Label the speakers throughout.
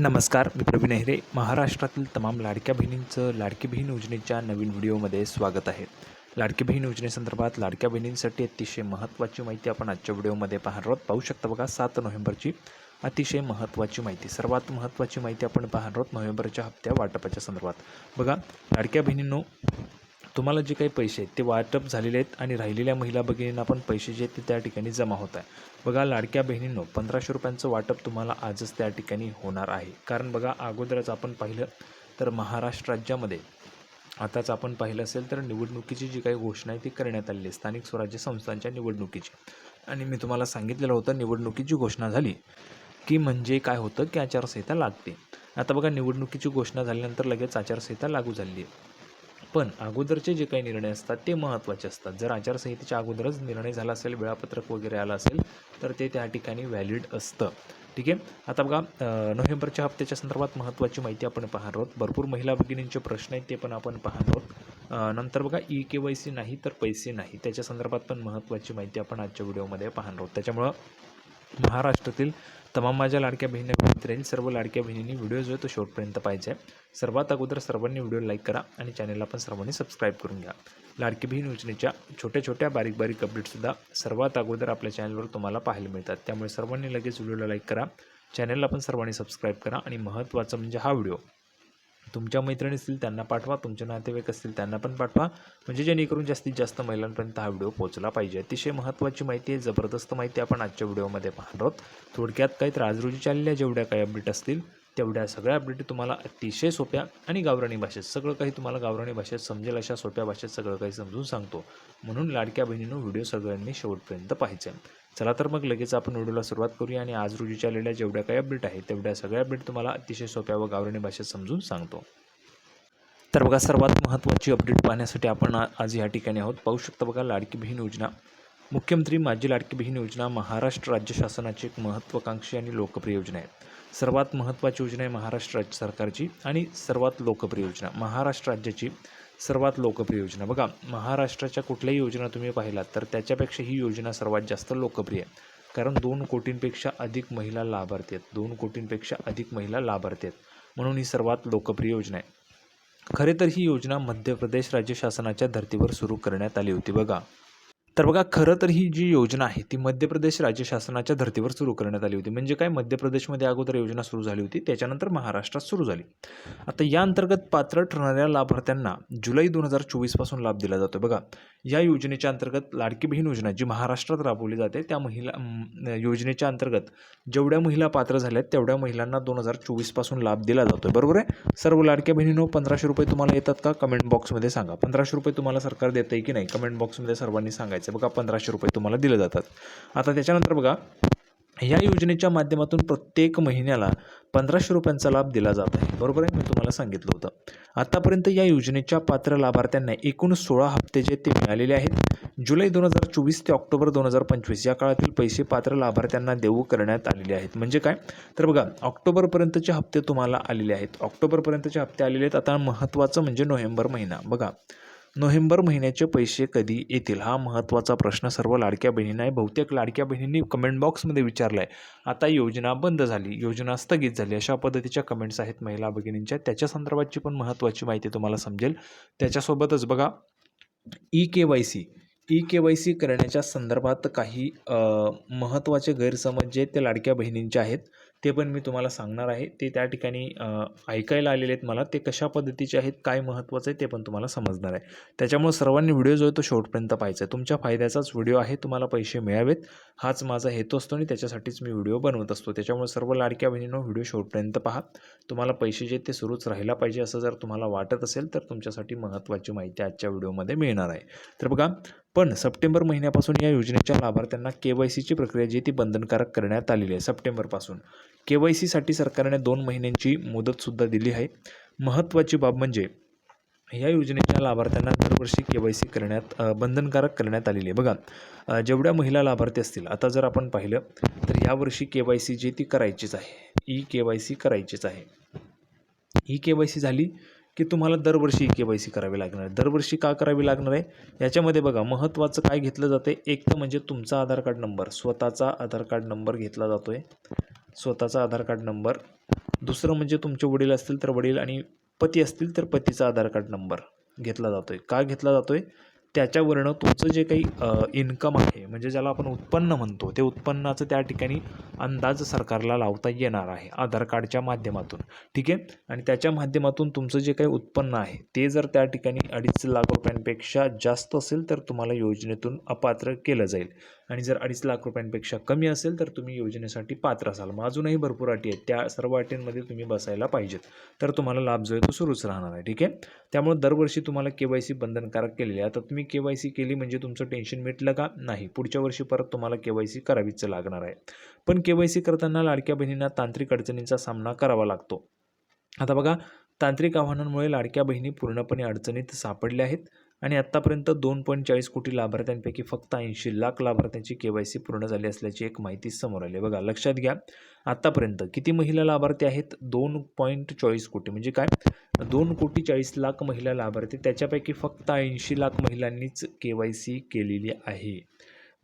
Speaker 1: नमस्कार मी प्रवीण अहिरे महाराष्ट्रातील तमाम लाडक्या बहिणींचं लाडकी बहीण योजनेच्या नवीन व्हिडिओमध्ये स्वागत आहे. लाडकी बहीण योजनेसंदर्भात लाडक्या बहिणींसाठी अतिशय महत्त्वाची माहिती आपण आजच्या व्हिडिओमध्ये पाहणार आहोत. पाहू शकता बघा सात नोव्हेंबरची अतिशय महत्त्वाची माहिती. सर्वात महत्त्वाची माहिती आपण पाहणार आहोत नोव्हेंबरच्या हप्त्या वाटपाच्या संदर्भात. बघा लाडक्या बहिणींनो तुम्हाला जे काही पैसे आहेत ते वाटप झालेले आहेत आणि राहिलेल्या महिला भगिनींना पण पैसे जे आहेत ते त्या ठिकाणी जमा होत आहे बघा लाडक्या बहिणींनो पंधराशे रुपयांचं वाटप तुम्हाला आजच त्या ठिकाणी होणार आहे. कारण बघा अगोदरच आपण पाहिलं तर महाराष्ट्र राज्यामध्ये आताच आपण पाहिलं असेल तर निवडणुकीची जी काही घोषणा आहे ती करण्यात आलेली आहे. स्थानिक स्वराज्य संस्थांच्या निवडणुकीची. आणि मी तुम्हाला सांगितलेलं होतं निवडणुकीची घोषणा झाली की म्हणजे काय होतं की आचारसंहिता लागते. आता बघा निवडणुकीची घोषणा झाल्यानंतर लगेच आचारसंहिता लागू झाली आहे. पण अगोदरचे जे काही निर्णय असतात ते महत्त्वाचे असतात. जर आचारसंहितेच्या अगोदरच निर्णय झाला असेल वेळापत्रक वगैरे आलं असेल तर ते त्या ठिकाणी व्हॅलिड असतं. ठीक आहे? आता बघा नोव्हेंबरच्या हप्त्याच्या संदर्भात महत्त्वाची माहिती आपण पाहणार आहोत. भरपूर महिला भगिनींचे प्रश्न आहेत ते पण आपण पाहणार आहोत. नंतर बघा ई के वाय सी नाही तर पैसे नाही. त्याच्या संदर्भात पण महत्त्वाची माहिती आपण आजच्या व्हिडिओमध्ये पाहणार आहोत. त्याच्यामुळं महाराष्ट्रातील तमाम माझ्या लाडक्या बहिणी मित्रांनी सर्व लाडक्या बहिणींनी व्हिडिओ जो आहे तो शेवटपर्यंत पाहिजे आहे. सर्वात अगोदर सर्वांनी व्हिडिओ लाईक करा आणि चॅनलला पण सर्वांनी सबस्क्राईब करून घ्या. लाडकी बहीण योजनेच्या छोट्या छोट्या बारीक बारीक अपडेटसुद्धा सर्वात अगोदर आपल्या चॅनलवर तुम्हाला पाहायला मिळतात. त्यामुळे सर्वांनी लगेच व्हिडिओला लाईक करा. चॅनलला पण सर्वांनी सबस्क्राईब करा आणि महत्त्वाचं म्हणजे हा व्हिडिओ. तुमच्या मैत्रिणी असतील त्यांना पाठवा. तुमचे नातेवाईक असतील त्यांना पण पाठवा. म्हणजे जेणेकरून जास्तीत जास्त महिलांपर्यंत हा व्हिडिओ पोहोचला पाहिजे. अतिशय महत्त्वाची माहिती आहे जबरदस्त माहिती आपण आजच्या व्हिडिओमध्ये पाहणार आहोत. थोडक्यात काही तर आज रोजी चाललेल्या जेवढ्या काही अपडेट असतील तेवढ्या सगळ्या अपडेट तुम्हाला अतिशय सोप्या आणि गावराणी भाषेत सगळं काही तुम्हाला गावराणी भाषेत समजेल अशा सोप्या भाषेत सगळं काही समजून सांगतो. म्हणून लाडक्या बहिणीनं व्हिडिओ सगळ्यांनी शेवटपर्यंत पाहायचा. आहे चला तर मग लगेच आपण व्हिडिओला सुरुवात करूया आणि आज रोजी आलेल्या जेवढ्या काही अपडेट आहेत तेवढ्या सगळ्या अपडेट तुम्हाला अतिशय सोप्या व गावराणी भाषेत समजून सांगतो. तर बघा सर्वात महत्त्वाची अपडेट पाहण्यासाठी आपण आज या ठिकाणी आहोत. पाहू शकता बघा लाडकी बहीण योजना. मुख्यमंत्री माझी लाडकी बहीण योजना महाराष्ट्र राज्य शासनाची एक महत्त्वाकांक्षी आणि लोकप्रिय योजना आहे. सर्वात महत्त्वाची योजना आहे महाराष्ट्र राज्य सरकारची आणि सर्वात लोकप्रिय योजना. महाराष्ट्र राज्याची सर्वात लोकप्रिय योजना. बघा महाराष्ट्राच्या कुठल्याही योजना तुम्ही पाहिलात तर त्याच्यापेक्षा ही योजना सर्वात जास्त लोकप्रिय आहे. कारण दोन कोटींपेक्षा अधिक महिला लाभार्थी आहेत. दोन कोटींपेक्षा अधिक महिला लाभार्थी आहेत. म्हणून ही सर्वात लोकप्रिय योजना आहे. खरे तर ही योजना मध्य प्रदेश राज्य शासनाच्या धर्तीवर सुरू करण्यात आली होती. बघा तर बघा खरं तर ही जी योजना आहे ती मध्य प्रदेश राज्य शासनाच्या धर्तीवर सुरू करण्यात आली होती. म्हणजे काय? मध्य प्रदेशमध्ये अगोदर योजना सुरू झाली होती त्याच्यानंतर महाराष्ट्रात सुरू झाली. आता या अंतर्गत पात्र ठरणाऱ्या लाभार्थ्यांना जुलै दोन हजार चोवीसपासून लाभ दिला जातो बघा या योजनेच्या अंतर्गत लाडकी बहीण योजना जी महाराष्ट्रात राबवली जाते त्या महिला योजनेच्या अंतर्गत जेवढ्या महिला पात्र झाल्यात तेवढ्या महिलांना दोन हजार चोवीसपासून लाभ दिला जातो बरोबर आहे? सर्व लाडक्या बहिणीनो पंधराशे रुपये तुम्हाला येतात का? कमेंट बॉक्समध्ये सांगा. पंधराशे रुपये तुम्हाला सरकार देतं आहे की नाही? कमेंट बॉक्समध्ये सर्वांनी सांगायचं बघा पंधराशे रुपये तुम्हाला दिले जातात. आता त्याच्यानंतर बघा या योजनेच्या माध्यमातून प्रत्येक महिन्याला पंधराशे रुपयांचा लाभ दिला जात आहे. बरोबर आहे? मी तुम्हाला सांगितलं होतं. आत्तापर्यंत या योजनेच्या पात्र लाभार्थ्यांना एकूण सोळा हप्ते जे ते मिळालेले आहेत जुलै दोन हजार चोवीस ते ऑक्टोबर दोन हजार पंचवीस या काळातील पैसे पात्र लाभार्थ्यांना देऊ करण्यात आलेले आहेत. म्हणजे काय? तर बघा ऑक्टोबरपर्यंतचे हप्ते तुम्हाला आलेले आहेत. ऑक्टोबरपर्यंतचे हप्ते आलेले आहेत. आता महत्त्वाचं म्हणजे नोव्हेंबर महिना. बघा नोव्हेंबर महिन्याचे पैसे कधी येतील? हा महत्त्वाचा प्रश्न सर्व लाडक्या बहिणींना आहे. बहुतेक लाडक्या बहिणींनी कमेंट बॉक्समध्ये विचारला आहे आता योजना बंद झाली. योजना स्थगित झाली. अशा पद्धतीच्या कमेंट्स आहेत महिला भगिनींच्या. त्याच्या संदर्भातची पण महत्त्वाची माहिती तुम्हाला समजेल. त्याच्यासोबतच बघा E K Y C. E K Y C करण्याच्या संदर्भात काही महत्त्वाचे गैरसमज जे आहेत ते लाडक्या बहिणींचे आहेत ते पण मी तुम्हाला सांगणार आहे. ते त्या ठिकाणी ऐकायला आलेले आहेत मला. ते कशा पद्धतीचे आहेत काय महत्त्वाचं आहे ते पण तुम्हाला समजणार आहे. त्याच्यामुळे सर्वांनी व्हिडिओ जो आहे तो शेवटपर्यंत पाहायचा आहे. तुमच्या फायद्याचाच व्हिडिओ आहे. तुम्हाला पैसे मिळावेत. हाच माझा हेतू असतो आणि त्याच्यासाठीच मी व्हिडिओ बनवत असतो. त्याच्यामुळे सर्व लाडक्या बहिणींनो व्हिडिओ शेवटपर्यंत पहा. तुम्हाला पैसे जे ते सुरूच राहायला पाहिजे असं जर तुम्हाला वाटत असेल तर तुमच्यासाठी महत्त्वाची माहिती आजच्या व्हिडिओमध्ये मिळणार आहे. तर बघा पण सप्टेंबर महिन्यापासून या योजनेच्या लाभार्थ्यांना के वाय सीची प्रक्रिया जी ती बंधनकारक करण्यात आलेली आहे सप्टेंबरपासून. के वाय सीसाठी सरकारने दोन महिन्यांची मुदतसुद्धा दिली आहे. महत्त्वाची बाब म्हणजे या योजनेच्या लाभार्थ्यांना दरवर्षी के वाय सी करण्यात बंधनकारक करण्यात आलेली आहे. बघा जेवढ्या महिला लाभार्थी असतील आता जर आपण पाहिलं तर यावर्षी के वाय सी जी ती करायचीच आहे. ई के वाय सी करायचीच आहे. ई के वाय सी झाली की तुम्हाला दरवर्षी ई के वाय सी करावी लागणार आहे. दरवर्षी का करावी लागणार आहे? याच्यामध्ये बघा महत्त्वाचं काय घेतलं जातं आहे एक तर म्हणजे तुमचा आधार कार्ड नंबर स्वतःचा आधार कार्ड नंबर घेतला जातो आहे स्वतःचा आधार कार्ड नंबर. दुसरं म्हणजे तुमचे वडील असतील तर वडील आणि पती असतील तर पतीचा आधार कार्ड नंबर घेतला जातो आहे का घेतला जातो आहे त्याच्यावरनं तुमचं जे काही इन्कम आहे म्हणजे ज्याला आपण उत्पन्न म्हणतो ते उत्पन्नाचं त्या ठिकाणी अंदाज सरकारला लावता येणार आहे आधार कार्डच्या माध्यमातून. ठीक आहे? आणि त्याच्या माध्यमातून तुमचं जे काही उत्पन्न आहे ते जर त्या ठिकाणी अडीच लाख रुपयांपेक्षा जास्त असेल तर तुम्हाला योजनेतून अपात्र केलं जाईल. आणि जर अडीच लाख रुपयांपेक्षा कमी असेल तर तुम्ही योजनेसाठी पात्र असाल. मग अजूनही भरपूर अटी आहेत त्या सर्व अटींमध्ये तुम्ही बसायला पाहिजेत. तर तुम्हाला लाभ जो आहे तो सुरूच राहणार आहे. ठीक आहे? त्यामुळे दरवर्षी तुम्हाला के वाय सी बंधनकारक केलेली आहे. आता तुम्ही के वाय सी केली म्हणजे तुमचं टेन्शन मिटलं का? नाही. पुढच्या वर्षी परत तुम्हाला के वाय सी करावीच लागणार आहे. पण के वाय सी करताना लाडक्या बहिणींना तांत्रिक अडचणींचा सामना करावा लागतो. आता बघा तांत्रिक आव्हानांमुळे लाडक्या बहिणी पूर्णपणे अडचणीत सापडल्या आहेत आणि आत्तापर्यंत दोन पॉईंट चाळीस कोटी लाभार्थ्यांपैकी फक्त ऐंशी लाख लाभार्थ्यांची के वाय सी पूर्ण झाली असल्याची एक माहिती समोर आली आहे. बघा लक्षात घ्या. आत्तापर्यंत किती महिला लाभार्थी आहेत? दोन पॉईंट चोवीस कोटी. म्हणजे काय? दोन कोटी चाळीस लाख महिला लाभार्थी त्याच्यापैकी फक्त ऐंशी लाख महिलांनीच के वाय सी केलेली आहे.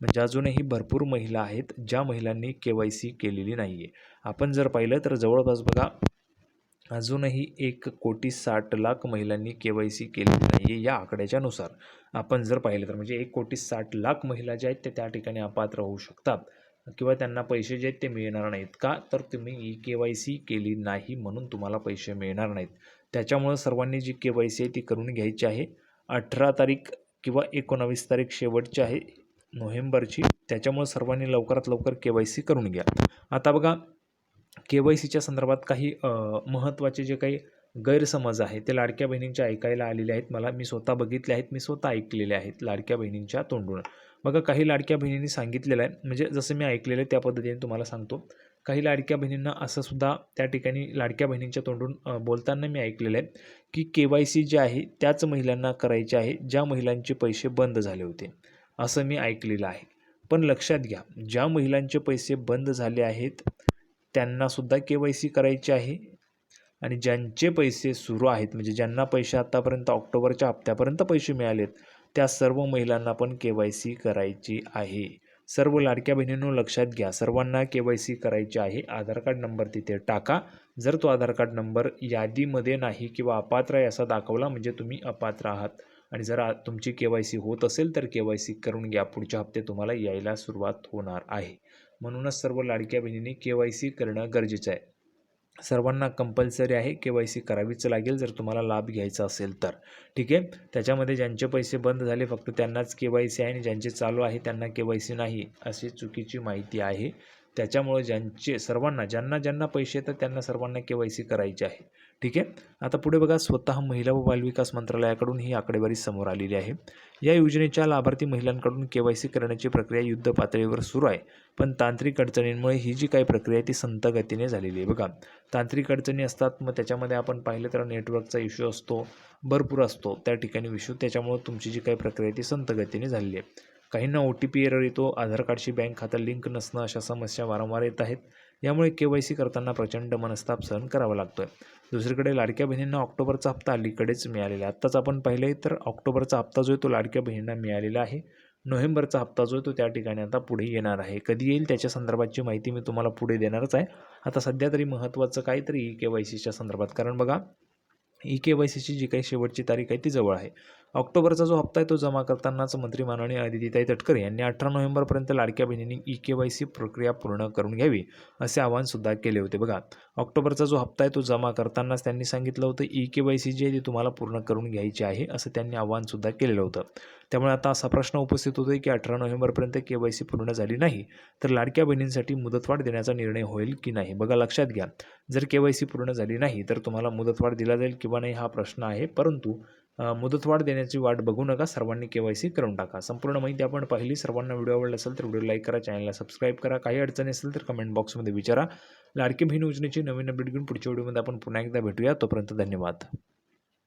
Speaker 1: म्हणजे अजूनही भरपूर महिला आहेत ज्या महिलांनी के वाय सी केलेली नाही आहे आपण जर पाहिलं तर जवळपास बघा अजूनही एक कोटी साठ लाख महिलांनी के वाय सी केलेली नाही आहे या आकड्याच्यानुसार. आपण जर पाहिलं तर म्हणजे एक कोटी साठ लाख महिला ज्या आहेत त्या त्या ठिकाणी अपात्र होऊ शकतात. किंवा त्यांना पैसे जे आहेत ते मिळणार नाहीत का? तर तुम्ही ई के वाय सी केली नाही म्हणून तुम्हाला पैसे मिळणार नाहीत. त्याच्यामुळं सर्वांनी जी के वाय सी आहे ती करून घ्यायची आहे. अठरा तारीख किंवा एकोणावीस तारीख शेवटची आहे नोव्हेंबरची. त्याच्यामुळं सर्वांनी लवकरात लवकर के वाय सी करून घ्या. आता बघा के वाय सीच्या संदर्भात काही महत्त्वाचे जे काही गैरसमज आहे ते लाडक्या बहिणींच्या ऐकायला आलेले आहेत. मला मी स्वतः बघितले आहेत मी स्वतः ऐकलेले आहेत लाडक्या बहिणींच्या तोंडून. बघा काही लाडक्या बहिणींनी सांगितलेलं आहे. म्हणजे जसं मी ऐकलेलं आहे त्या पद्धतीने तुम्हाला सांगतो. काही लाडक्या बहिणींना असं सुद्धा त्या ठिकाणी लाडक्या बहिणींच्या तोंडून बोलताना मी ऐकलेलं आहे की के वाय सी जे आहे त्याच महिलांना करायचे आहे ज्या महिलांचे पैसे बंद झाले होते. असं मी ऐकलेलं आहे. पण लक्षात घ्या ज्या महिलांचे पैसे बंद झाले आहेत त्यांनासुद्धा के वाय सी करायची आहे आणि ज्यांचे पैसे सुरू आहेत म्हणजे ज्यांना पैसे आत्तापर्यंत ऑक्टोबरच्या हप्त्यापर्यंत पैसे मिळालेत त्या सर्व महिलांना पण के वाय सी करायची आहे. सर्व लाडक्या बहिणींनो लक्षात घ्या. सर्वांना के वाय सी करायची आहे. आधार कार्ड नंबर तिथे टाका. जर तो आधार कार्ड नंबर यादीमध्ये नाही किंवा अपात्र आहे असा दाखवला म्हणजे तुम्ही अपात्र आहात. आणि जर तुमची के वाय सी होत असेल तर के वाय सी करून घ्या. पुढच्या हप्ते तुम्हाला यायला सुरुवात होणार आहे. म्हणूनच सर्व लाडक्या बहिणींनी के वाय सी करणं गरजेचं आहे. सर्वांना कंपल्सरी आहे के वाय सी करावीच लागेल जर तुम्हाला लाभ घ्यायचा असेल तर. ठीक आहे? त्याच्यामध्ये ज्यांचे पैसे बंद झाले फक्त त्यांनाच के वाय सी आहे आणि ज्यांचे चालू आहे त्यांना के वाय सी नाही अशी चुकीची माहिती आहे. त्याच्यामुळे ज्यांचे सर्वांना ज्यांना ज्यांना पैसे येतात त्यांना सर्वांना के वाय सी करायची आहे. ठीक आहे? आता पुढे बघा स्वतः महिला व बालविकास मंत्रालयाकडून ही आकडेवारी समोर आलेली आहे. या योजनेच्या लाभार्थी महिलांकडून के वाय सी करण्याची प्रक्रिया युद्ध पातळीवर सुरू आहे. पण तांत्रिक अडचणींमुळे ही जी काही प्रक्रिया आहे ती संत गतीने झालेली आहे. बघा तांत्रिक अडचणी असतात मग त्याच्यामध्ये आपण पाहिलं तर नेटवर्कचा इश्यू असतो भरपूर असतो त्या ठिकाणी इश्यू त्याच्यामुळं तुमची जी काही प्रक्रिया आहे ती संत गतीने झालेली आहे. काहींना ओ टी पी एरर येतो आधार कार्डशी बँक खातं लिंक नसणं अशा समस्या वारंवार येत आहेत. यामुळे के वाय सी करताना प्रचंड मनस्ताप सहन करावा लागतो आहे दुसरीकडे लाडक्या बहिणींना ऑक्टोबरचा हप्ता अलीकडेच मिळालेला आहे. आत्ताच आपण पाहिलं तर ऑक्टोबरचा हप्ता जो आहे तो लाडक्या बहिणींना मिळालेला आहे. नोव्हेंबरचा हप्ता जो आहे तो त्या ठिकाणी आता पुढे येणार आहे. कधी येईल त्याच्या संदर्भाची माहिती मी तुम्हाला पुढे देणारच आहे. आता सध्या तरी महत्त्वाचं काहीतरी ई के वाय सीच्या संदर्भात. कारण बघा ई के वाय सीची जी काही शेवटची तारीख आहे ती जवळ आहे. ऑक्टोबरचा जो हप्ता आहे तो जमा करतानाच मंत्री माननीय आदितीताई तटकरे यांनी अठरा नोव्हेंबरपर्यंत लाडक्या बहिणींनी ई के वाय सी प्रक्रिया पूर्ण करून घ्यावी असे आवाहनसुद्धा केले होते. बघा ऑक्टोबरचा जो हप्ता आहे तो जमा करतानाच त्यांनी सांगितलं होतं ई के वाय सी जी आहे ती तुम्हाला पूर्ण करून घ्यायची आहे असं त्यांनी आवाहनसुद्धा केलेलं होतं. त्यामुळे आता असा प्रश्न उपस्थित होतो की अठरा नोव्हेंबरपर्यंत के वाय सी पूर्ण झाली नाही तर लाडक्या बहिणींसाठी मुदतवाढ देण्याचा निर्णय होईल की नाही? बघा लक्षात घ्या. जर के वाय सी पूर्ण झाली नाही तर तुम्हाला मुदतवाढ दिला जाईल किंवा नाही हा प्रश्न आहे परंतु मुदतवाढ येण्याची वाट बघू नका. सर्वांनी के वाय सी करून टाका. संपूर्ण माहिती आपण पाहिली. सर्वांना व्हिडिओ आवडला असेल तर व्हिडिओ लाईक करा चॅनलला सबस्क्राईब करा. काही अडचणी असेल तर कमेंट बॉक्समध्ये विचारा. लाडकी बहीण योजनेची नवीन अपडेट घेऊन पुढच्या व्हिडिओमध्ये आपण पुन्हा एकदा भेटूया. तोपर्यंत धन्यवाद.